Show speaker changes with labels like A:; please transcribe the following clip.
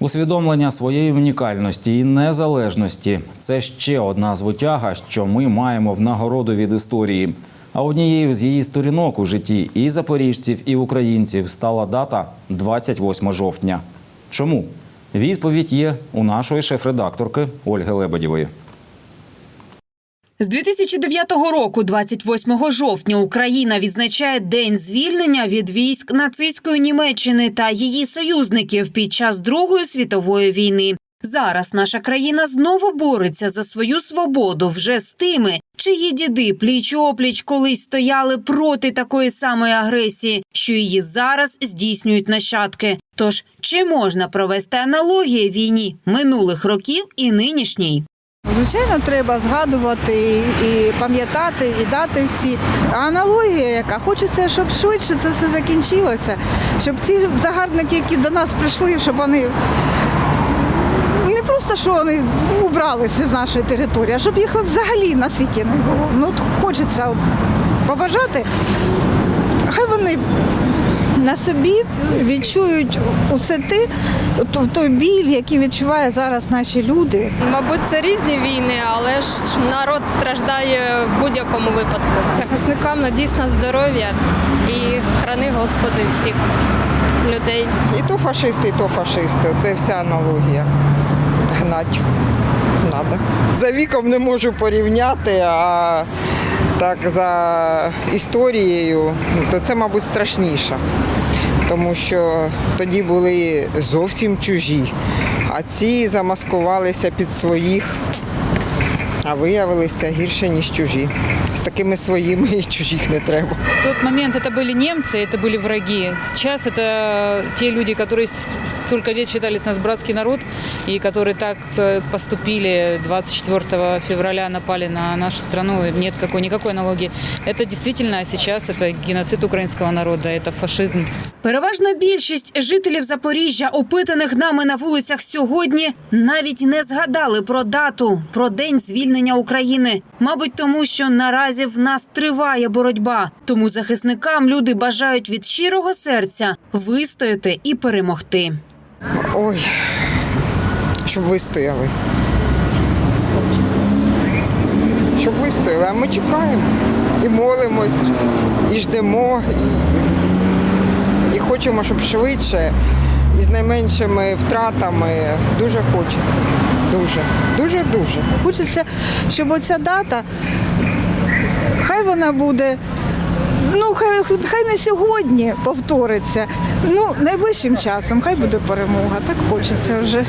A: Усвідомлення своєї унікальності і незалежності це ще одна звитяга, що ми маємо в нагороду від історії. А однією з її сторінок у житті і запоріжців, і українців стала дата 28 жовтня. Чому? Відповідь є у нашої шеф-редакторки Ольги Лебедєвої.
B: З 2009 року, 28 жовтня, Україна відзначає День звільнення від військ нацистської Німеччини та її союзників під час Другої світової війни. Зараз наша країна знову бореться за свою свободу вже з тими, чиї діди пліч опліч колись стояли проти такої самої агресії, що її зараз здійснюють нащадки. Тож чи можна провести аналогії війні минулих років і нинішній?
C: Звичайно, треба згадувати і пам'ятати, і дати всі. А аналогія, яка хочеться, щоб швидше це все закінчилося, щоб ці загарбники, які до нас прийшли, щоб вони не просто що вони убралися з нашої території, а щоб їх взагалі на світі не було. Ну, хочеться побажати. Хай вони на собі відчують усе те, то- той біль, який відчувають зараз наші люди.
D: Мабуть, це різні війни, але ж народ страждає в будь-якому випадку. Захисникам ну, дійсно здоров'я і храни Господи всіх людей.
E: І то фашисти, і то фашисти. Це вся аналогія. Гнать треба. За віком не можу порівняти, а так за історією, то це, мабуть, страшніше. Тому що тоді були зовсім чужі, а ці замаскувалися під своїх, а виявилися гірше, ніж чужі. З такими своїми і чужих не треба.
F: В тот момент это были немцы, это были враги. Сейчас это те люди, которые столько лет считались нас братский народ, и которые так э, поступили 24 февраля, напали на нашу страну. Нет какой, никакой аналогии. Это действительно сейчас это геноцид украинского народа, это фашизм.
B: Переважна більшість жителів Запоріжжя, опитаних нами на вулицях сьогодні, навіть не згадали про дату, про день звільнення України. Мабуть, тому що наразі в нас триває боротьба. Тому захисникам люди бажають від щирого серця вистояти і перемогти.
E: Ой, щоб вистояли. Щоб вистояли, а ми чекаємо і молимось, і ждемо, і, і хочемо, щоб швидше і з найменшими втратами. Дуже хочеться. Дуже, дуже, дуже.
C: Хочеться, щоб оця дата, хай вона буде. Ну, хай, хай не сьогодні повториться. Ну, найближчим часом, хай буде перемога. Так хочеться вже.